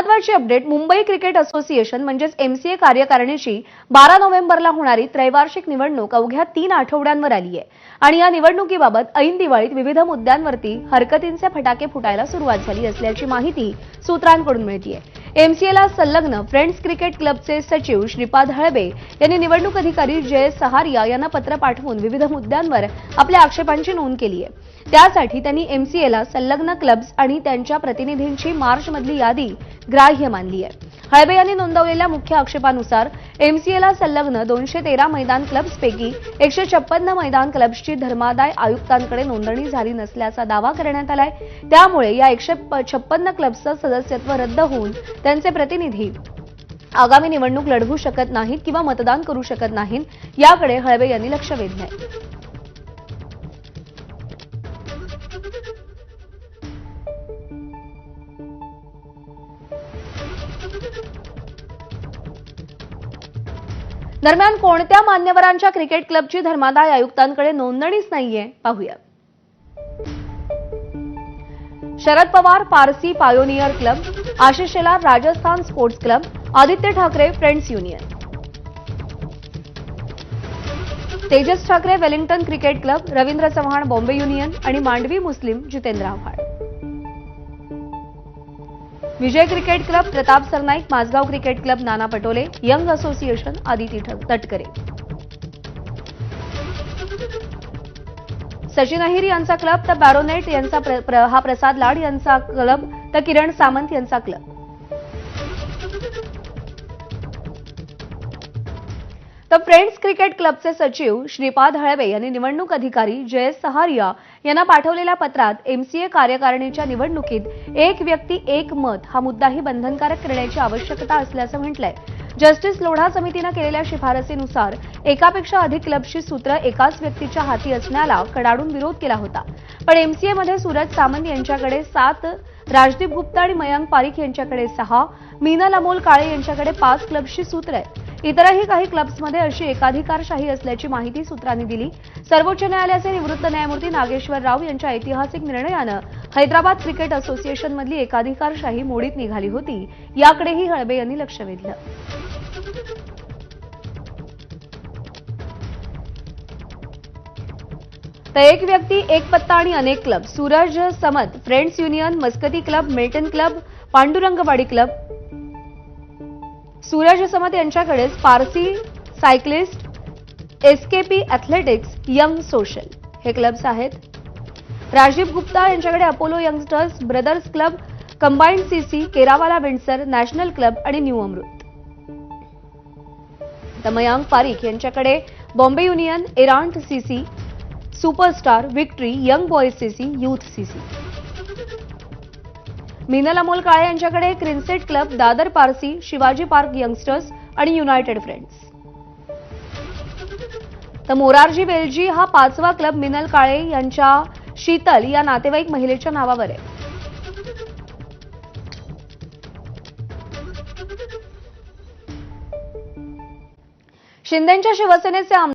महत्वाची update Mumbai cricket association म्हणजेच MCA कार्यकारिणीची बारा नोव्हेंबरला होणारी त्रैवार्षिक निवडणूक अवघ्या तीन आठवड्यांवर आली आहे. आणि या निवडणुकीबाबत ऐन दिवाळीत विविध मुद्द्यांवरती हरकतींचे फटाके फुटायला सुरुवात झाली असल्याची माहिती सूत्रांकडून मिळतीये. एमसीएला संलग्न फ्रेंड्स क्रिकेट क्लबचे सचिव श्रीपाद हळबे यांनी निवडणूक अधिकारी जय सहारिया यांना पत्र पाठवून विविध मुद्द्यांवर आपल्या आक्षेपांची नोंद केली आहे. त्यासाठी त्यांनी एमसीएला संलग्न क्लब्स आणि त्यांच्या प्रतिनिधींची मार्चमधली यादी ग्राह्य मानली आहे. हळबे यांनी नोंदवलेल्या मुख्य आक्षेपानुसार एमसीएला संलग्न दोनशे तेरा मैदान क्लब्सपैकी एकशे छप्पन्न मैदान क्लब्सची धर्मादाय आयुक्तांकडे नोंदणी झाली नसल्याचा दावा करण्यात आलाय. त्यामुळे या एकशे छप्पन्न क्लब्सचं सदस्यत्व रद्द होऊन त्यांचे प्रतिनिधी आगामी निवडणूक लढवू शकत नाहीत किंवा मतदान करू शकत नाहीत याकडे हळबे यांनी लक्ष वेधलंय. दरम्यान कोणत्या मान्यवरांच्या क्रिकेट क्लबची धर्मादाय आयुक्तांकडे नोंदणीच नाहीये? पाहूया. Sharad Pawar Parsi pioneer club Ashish Shelar Rajasthan sports club Aditya Thackeray friends union. Tejas Thackeray Wellington cricket club Ravindra Chavan Bombay union आणि Mandvi Muslim Jitendra Awhad. Vijay cricket club Pratap Sarnaik Mazgaon cricket club Nana Patole young association Aditi Tatkare. Sachin Ahir यांचा club तर बॅरोनेट यांचा प्र- हा प्रसाद लाड यांचा club तर किरण सामंत यांचा club. तर फ्रेंड्स क्रिकेट क्लबचे सचिव श्रीपाद हळवे यांनी निवडणूक अधिकारी जयेश सहारिया यांना पाठवलेल्या पत्रात एमसीए कार्यकारिणीच्या निवडणुकीत एक व्यक्ती एक मत हा मुद्दाही बंधनकारक करण्याची आवश्यकता असल्याचं म्हटलंय. जस्टिस लोढा समितीनं केलेल्या शिफारसीनुसार एकापेक्षा अधिक क्लबची सूत्र एकाच व्यक्तीच्या हाती असण्याला कडाडून विरोध केला होता. पण एमसीएमध्ये सूरज सामंत यांच्याकडे सात राजदीप गुप्ता आणि मयांक पारिख यांच्याकडे सहा मीनल अमोल काळे यांच्याकडे पाच क्लबची सूत्र आहेत इतरही काही क्लब्समध्ये अशी एकाधिकारशाही असल्याची माहिती सूत्रांनी दिली. सर्वोच्च न्यायालयाचे निवृत्त न्यायमूर्ती नागेश्वर राव यांच्या ऐतिहासिक निर्णयानं हैदराबाद क्रिकेट असोसिएशनमधली एकाधिकारशाही मोडीत निघाली होती. याकडेही हळबे यांनी लक्ष वेधलं. तर एक व्यक्ती एक पत्ता आणि अनेक club Suraj Samat friends union Maskati club Milton club Pandurangwadi club Suraj Samat यांच्याकडेच Parsi cyclist SKP athletics young social हे क्लब्स आहेत. राजीव गुप्ता यांच्याकडे Apollo youngsters brothers club combined CC Kerawala Windsor national club आणि न्यू अमृत. तर मयांक पारिख यांच्याकडे Bombay union एरांट CC superstar victory young boys CC youth CC Meenal Amol Kale यांच्याकडे crescent club Dadar Parsi Shivaji park youngsters आणि united friends. तर मोरारजी वेलजी हा पाचवा club Minal काळे यांच्या शीतल या नातेवाईक महिलेच्या नावावर आहे. शिंदेच्या शिवसेनेचे आमदार